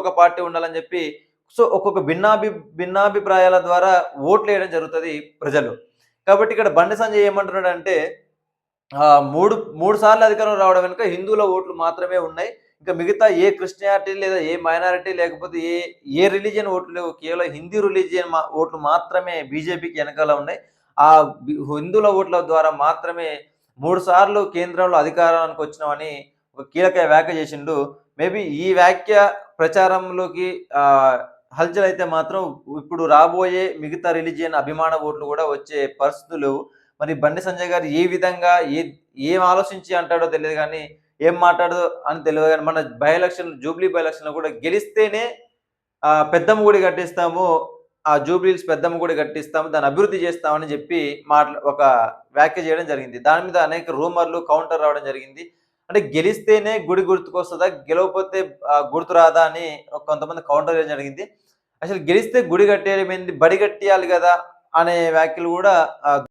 ఒక పార్టీ ఉండాలని చెప్పి సో ఒక్కొక్క భిన్నాభి భిన్నాభిప్రాయాల ద్వారా ఓట్లు వేయడం జరుగుతుంది ప్రజలు. కాబట్టి ఇక్కడ బండి సంజయ్ ఏమంటున్నాడు అంటే మూడు మూడు సార్లు అధికారం రావడం వెనుక హిందువుల ఓట్లు మాత్రమే ఉన్నాయి. ఇంకా మిగతా ఏ క్రిస్టియానిటీ లేదా ఏ మైనారిటీ లేకపోతే ఏ ఏ రిలీజియన్ ఓట్లు లేవు కేవలం హిందీ రిలీజియన్ మా ఓట్లు మాత్రమే బీజేపీకి వెనకాల ఉన్నాయి. ఆ హిందువుల ఓట్ల ద్వారా మాత్రమే మూడు సార్లు కేంద్రంలో అధికారానికి వచ్చినామని ఒక కీలక వ్యాఖ్య చేసిండు. మేబీ ఈ వ్యాఖ్య ప్రచారంలోకి హల్చల్ అయితే మాత్రం ఇప్పుడు రాబోయే మిగతా రిలీజియన్ అభిమాన ఓట్లు కూడా వచ్చే పరిస్థితులు మరి బండి సంజయ్ గారు ఏ విధంగా ఏ ఏం ఆలోచించి అంటాడో తెలియదు కానీ ఏం మాట్లాడదో అని తెలియదు కానీ మన బై ఎలక్షన్ జూబ్లీ బై ఎలక్షన్లో కూడా గెలిస్తేనే పెద్దమ్మ గుడి కట్టిస్తాము ఆ జూబ్లీస్ పెద్దమ్మ గుడి కట్టిస్తాము దాన్ని అభివృద్ధి చేస్తామని చెప్పి మాట్లా ఒక వ్యాఖ్య చేయడం జరిగింది. దాని మీద అనేక రూమర్లు కౌంటర్ రావడం జరిగింది. అంటే గెలిస్తేనే గుడి గుర్తుకొస్తుందా? గెలవకపోతే ఆ, గుర్తు రాదా అని కొంతమంది కౌంటర్ చేయడం జరిగింది. అసలు గెలిస్తే గుడి కట్టేయడం ఏంది? బడి కట్టేయాలి కదా అనే వ్యాఖ్యలు కూడా